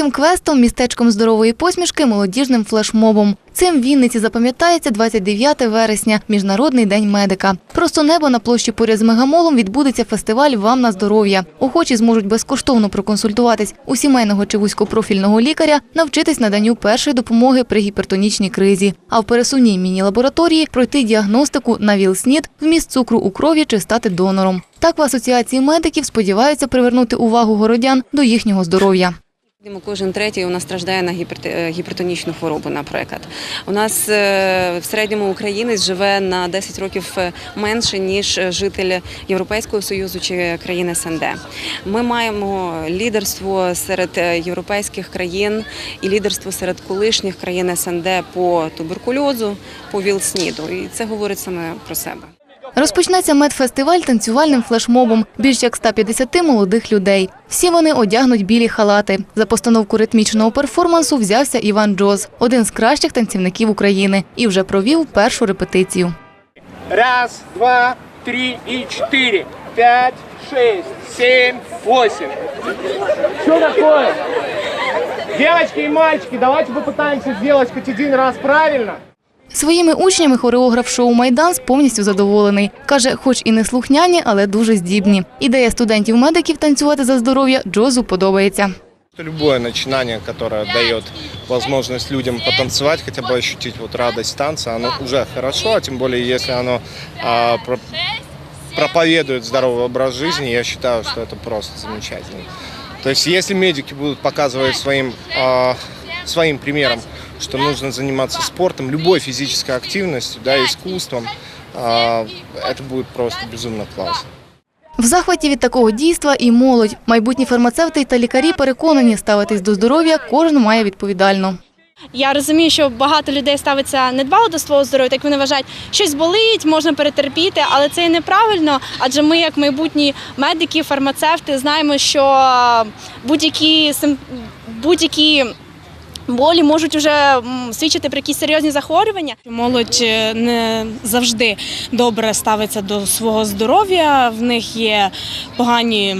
громадським квестом, містечком здорової посмішки, молодіжним флешмобом. Цим в Вінниці запам'ятається 29 вересня, Міжнародний день медика. Просто небо на площі поряд з мегамолом відбудеться фестиваль Вам на здоров'я. Охочі зможуть безкоштовно проконсультуватись у сімейного чи вузькопрофільного лікаря, навчитись наданню першої допомоги при гіпертонічній кризі. А в пересувній міні-лабораторії пройти діагностику на ВІЛ-СНІД, вміст цукру у крові чи стати донором. Так в асоціації медиків сподіваються привернути увагу городян до їхнього здоров'я. Кожен третій у нас страждає на е, гіпертонічну хворобу, наприклад. У нас е, в середньому українець живе на 10 років е, менше, ніж житель Європейського Союзу чи країн СНД. Ми маємо лідерство серед європейських країн і лідерство серед колишніх країн СНД по туберкульозу, по ВІЛ-СНІДу. І це говорить саме про себе. Розпочнеться медфестиваль танцювальним флешмобом. Більш як 150 молодих людей. Всі вони одягнуть білі халати. За постановку ритмічного перформансу взявся Іван Джоз, один з кращих танцівників України, і вже провів першу репетицію. Раз, два, три и четыре, пять, шесть, семь, восемь. Что такое? Девочки и мальчики, давайте попытаемся сделать хоть один раз правильно. Своїми учнями хореограф шоу Майданс повністю задоволений. Каже, хоч і не слухняні, але дуже здібні. Ідея студентів-медиків танцювати за здоров'я Джозу подобається. Любое начинание, которое дает возможность людям потанцевать, хотя бы ощутить вот радость танца, оно уже хорошо, а тем более если оно а, про- проповедует здоровый образ жизни, я считаю, что это просто замечательно. То есть если медики будут показывать своим, а, своим примером, что нужно заниматься спортом, любой физической активностью, да, искусством, это будет просто безумно классно. В захваті від такого дійства і молодь. Майбутні фармацевти та лікарі переконані, ставитись до здоров'я кожен має відповідально. Я розумію, що багато людей ставиться недбало до свого здоров'я, так вони вважають, щось болить, можна перетерпіти, але це і неправильно. Адже ми, як майбутні медики, фармацевти, знаємо, що будь-які будь-які болі можуть вже свідчити про якісь серйозні захворювання. Молодь е, не завжди добре ставиться до свого здоров'я. В них є погані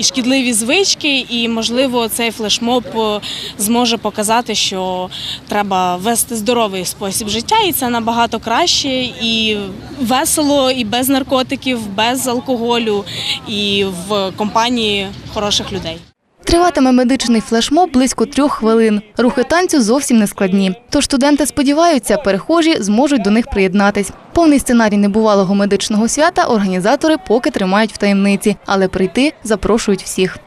і шкідливі звички, і можливо цей флешмоб е, зможе показати, що треба вести здоровий спосіб життя, і це набагато краще і весело, і без наркотиків, без алкоголю, і в компанії хороших людей. Триватиме медичний флешмоб близько трьох хвилин. Рухи танцю зовсім не складні. Тож студенти сподіваються, перехожі зможуть до них приєднатись. Повний сценарій небувалого медичного свята організатори поки тримають в таємниці, але прийти запрошують всіх.